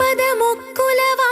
പദമുക്കുലവാ